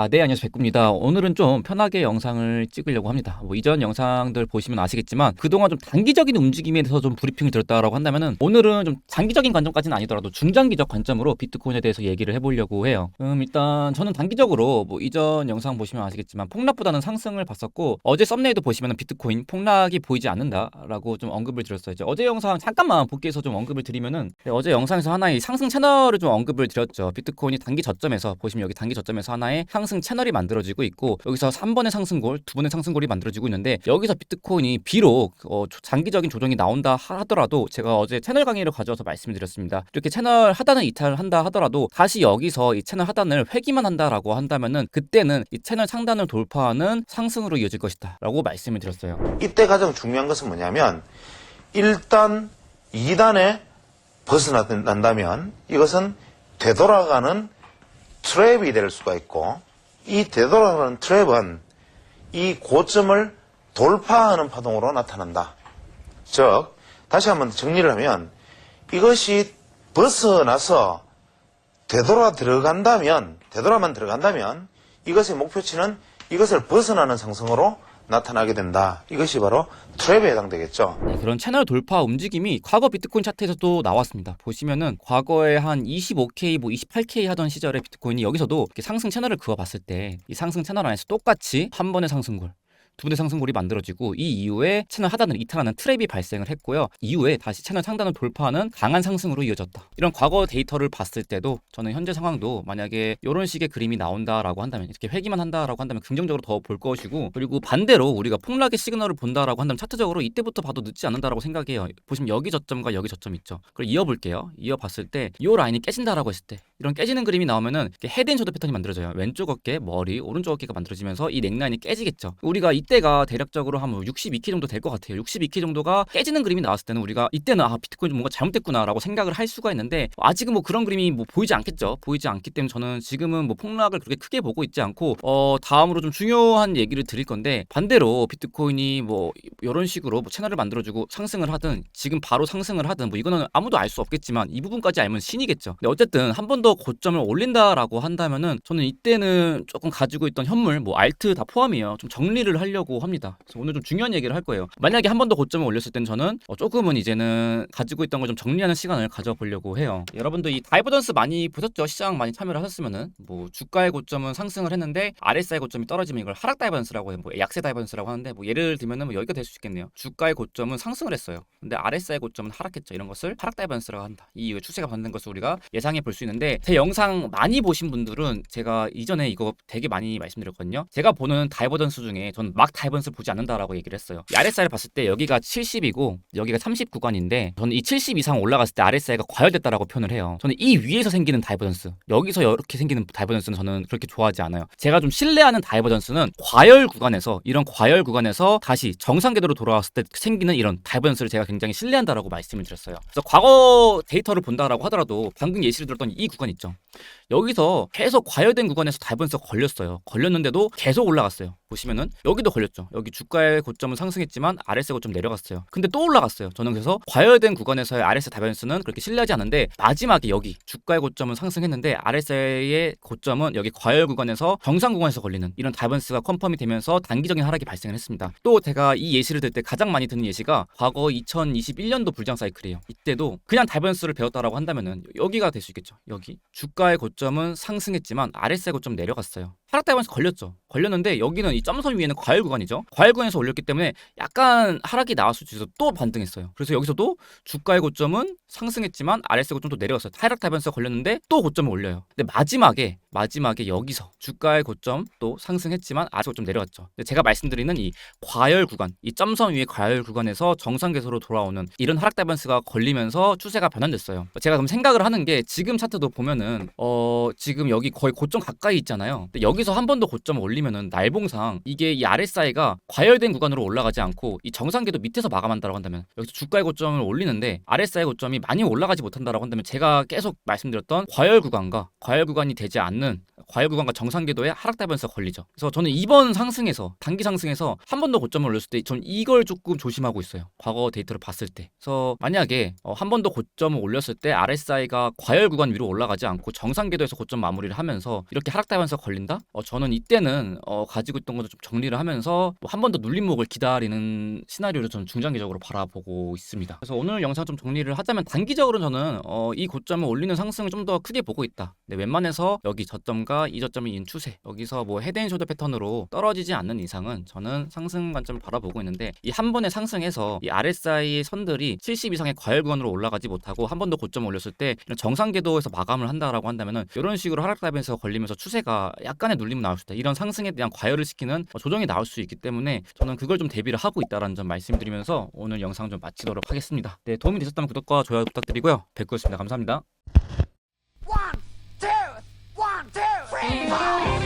아, 네, 안녕하세요. 백구입니다. 오늘은 좀 편하게 영상을 찍으려고 합니다. 뭐 이전 영상들 보시면 아시겠지만 그동안 좀 단기적인 움직임에 대해서 좀 브리핑을 드렸다라고 한다면은 오늘은 좀 장기적인 관점까지는 아니더라도 중장기적 관점으로 비트코인에 대해서 얘기를 해보려고 해요. 음, 일단 저는 단기적으로 뭐 이전 영상 보시면 아시겠지만 폭락보다는 상승을 봤었고 어제 썸네일도 보시면 비트코인 폭락이 보이지 않는다라고 좀 언급을 드렸어요. 이제 어제 영상 잠깐만 복귀해서 좀 언급을 드리면은 네, 어제 영상에서 하나의 상승 채널을 좀 언급을 드렸죠. 비트코인이 단기 저점에서 보시면 여기 단기 저점에서 하나의 상승 채널이 만들어지고 있고 여기서 3번의 상승골, 두 번의 상승골이 만들어지고 있는데 여기서 비트코인이 비록 어, 조- 장기적인 조정이 나온다 하더라도 제가 어제 채널 강의를 가져와서 말씀을 드렸습니다. 이렇게 채널 하단을 이탈을 한다 하더라도 다시 여기서 이 채널 하단을 회귀만 한다라고 한다면은 그때는 이 채널 상단을 돌파하는 상승으로 이어질 것이다라고 말씀을 드렸어요. 이때 가장 중요한 것은 뭐냐면 일단 2단에 벗어난다면 이것은 되돌아가는 트랩이 될 수가 있고 이 되돌아가는 트랩은 이 고점을 돌파하는 파동으로 나타난다. 즉 다시 한번 정리를 하면 이것이 벗어나서 되돌아 들어간다면 되돌아만 들어간다면 이것의 목표치는 이것을 벗어나는 상승으로 나타나게 된다. 이것이 바로 트랩에 해당되겠죠. 네, 그런 채널 돌파 움직임이 과거 비트코인 차트에서도 나왔습니다. 보시면은 과거에 한 25K, 뭐 28K 하던 시절에 비트코인이 여기서도 상승 채널을 그어봤을 때 이 상승 채널 안에서 똑같이 한 번의 상승골, 두 번의 상승골이 만들어지고 이 이후에 채널 하단을 이탈하는 트랩이 발생을 했고요. 이후에 다시 채널 상단을 돌파하는 강한 상승으로 이어졌다. 이런 과거 데이터를 봤을 때도 저는 현재 상황도 만약에 이런 식의 그림이 나온다라고 한다면 이렇게 회귀만 한다라고 한다면 긍정적으로 더 볼 것이고 그리고 반대로 우리가 폭락의 시그널을 본다라고 한다면 차트적으로 이때부터 봐도 늦지 않는다라고 생각해요. 보시면 여기 저점과 여기 저점 있죠. 그걸 이어볼게요. 이어봤을 때 이 라인이 깨진다라고 했을 때 이런 깨지는 그림이 나오면은 이렇게 헤드앤쇼더 패턴이 만들어져요. 왼쪽 어깨, 머리, 오른쪽 어깨가 만들어지면서 이 넥라인이 깨지겠죠. 우리가 이 때가 대략적으로 한 62K 정도 될 것 같아요. 62K 정도가 깨지는 그림이 나왔을 때는 우리가 이때는 아 비트코인 좀 뭔가 잘못됐구나라고 생각을 할 수가 있는데 아직은 뭐 그런 그림이 뭐 보이지 않겠죠. 보이지 않기 때문에 저는 지금은 뭐 폭락을 그렇게 크게 보고 있지 않고 어 다음으로 좀 중요한 얘기를 드릴 건데 반대로 비트코인이 뭐 이런 식으로 뭐 채널을 만들어주고 상승을 하든 지금 바로 상승을 하든 뭐 이거는 아무도 알 수 없겠지만 이 부분까지 알면 신이겠죠. 근데 어쨌든 한 번 더 고점을 올린다라고 한다면은 저는 이때는 조금 가지고 있던 현물 뭐 알트 다 포함이에요. 좀 정리를 하려고 합니다. 그래서 오늘 좀 중요한 얘기를 할 거예요. 만약에 한 번 더 고점을 올렸을 때는 저는 어, 조금은 이제는 가지고 있던 걸 좀 정리하는 시간을 가져보려고 해요. 여러분도 이 다이버던스 많이 보셨죠? 시장 많이 참여를 하셨으면은 뭐 주가의 고점은 상승을 했는데 RSI 고점이 떨어지면 이걸 하락 다이버던스라고 해요. 뭐 약세 다이버던스라고 하는데 뭐 예를 들면은 뭐 여기가 될 수 있겠네요. 주가의 고점은 상승을 했어요. 근데 RSI 고점은 하락했죠. 이런 것을 하락 다이버던스라고 한다. 이 추세가 받는 것을 우리가 예상해 볼 수 있는데 제 영상 많이 보신 분들은 제가 이전에 이거 되게 많이 말씀드렸거든요. 제가 보는 다이버던스 중에 저는 막 다이버던스 보지 않는다라고 얘기를 했어요. 이 RSI를 봤을 때 여기가 70이고 여기가 30 구간인데 저는 이 70 이상 올라갔을 때 RSI가 과열됐다라고 표현을 해요. 저는 이 위에서 생기는 다이버던스 여기서 이렇게 생기는 다이버던스는 저는 그렇게 좋아하지 않아요. 제가 좀 신뢰하는 다이버던스는 과열 구간에서 이런 과열 구간에서 다시 정상 궤도로 돌아왔을 때 생기는 이런 다이버던스를 제가 굉장히 신뢰한다라고 말씀을 드렸어요. 그래서 과거 데이터를 본다라고 하더라도 방금 예시를 들었던 이 구간 있죠. 여기서 계속 과열된 구간에서 다이버던스가 걸렸어요. 걸렸는데도 계속 올라갔어요. 보시면은 여기도 걸렸죠. 여기 주가의 고점은 상승했지만 RSI 고점 내려갔어요. 근데 또 올라갔어요. 저는 그래서 과열된 구간에서의 RSI 다이버던스는 그렇게 신뢰하지 않는데 마지막에 여기 주가의 고점은 상승했는데 RSI의 고점은 여기 과열 구간에서 정상 구간에서 걸리는 이런 다이버던스가 컨펌이 되면서 단기적인 하락이 발생을 했습니다. 또 제가 이 예시를 들 때 가장 많이 드는 예시가 과거 2021년도 불장 사이클이에요. 이때도 그냥 다이버던스를 배웠다라고 한다면은 여기가 될 수 있겠죠. 여기 주가의 고점은 상승했지만 RSI 고점 내려갔어요. 하락 다이버던스 걸렸죠. 걸렸는데 여기는 이 점선 위에는 과열 구간이죠. 과열 구간에서 올렸기 때문에 약간 하락이 나왔을 수 있어서 또 반등했어요. 그래서 여기서도 주가의 고점은 상승했지만 RSI 고점 또 내려갔어요. 하락 다이버던스가 걸렸는데 또 고점을 올려요. 근데 마지막에 마지막에 여기서 주가의 고점 또 상승했지만 RSI 고점 내려갔죠. 제가 말씀드리는 이 과열 구간, 이 점선 위의 과열 구간에서 정상 궤도로 돌아오는 이런 하락 다이버던스가 걸리면서 추세가 변환됐어요. 제가 그럼 생각을 하는 게 지금 차트도 보면은 어 지금 여기 거의 고점 가까이 있잖아요. 여기서 한 번 더 고점을 올리면은 날봉상 이게 이 RSI가 과열된 구간으로 올라가지 않고 이 정상 궤도 밑에서 마감한다고 한다면 여기서 주가의 고점을 올리는데 RSI 고점이 많이 올라가지 못한다라고 한다면 제가 계속 말씀드렸던 과열 구간과 과열 구간이 되지 않는 되면은 과열 구간과 정상 궤도에 하락 다변수가 걸리죠. 그래서 저는 이번 상승에서 단기 상승에서 한 번 더 고점을 올렸을 때 전 이걸 조금 조심하고 있어요. 과거 데이터를 봤을 때. 그래서 만약에 어, 한 번 더 고점을 올렸을 때 RSI가 과열 구간 위로 올라가지 않고 정상 궤도에서 고점 마무리를 하면서 이렇게 하락 다변수가 걸린다? 어, 저는 이때는 어, 가지고 있던 것도 좀 정리를 하면서 뭐 한번 더 눌림목을 기다리는 시나리오를 저는 중장기적으로 바라보고 있습니다. 그래서 오늘 영상 좀 정리를 하자면 단기적으로 저는 어, 이 고점을 올리는 상승을 좀 더 크게 보고 있다. 네, 웬만해서 여기 저점과 이 저점이 인 추세 여기서 뭐 헤드앤숄더 패턴으로 떨어지지 않는 이상은 저는 상승 관점을 바라보고 있는데 이 한 번에 상승해서 이 RSI 선들이 70 이상의 과열 구간으로 올라가지 못하고 한 번 더 고점 을 올렸을 때 이런 정상 궤도에서 마감을 한다라고 한다면은 이런 식으로 하락 다변에서 걸리면서 추세가 약간의 눌림이 나올 수 있다. 이런 상승에 대한 과열을 시키는 어, 조정이 나올 수 있기 때문에 저는 그걸 좀 대비를 하고 있다라는 점 말씀드리면서 오늘 영상 좀 마치도록 하겠습니다. 네, 도움이 되셨다면 구독과 좋아요 부탁드리고요. 뵙겠습니다. 감사합니다. バイ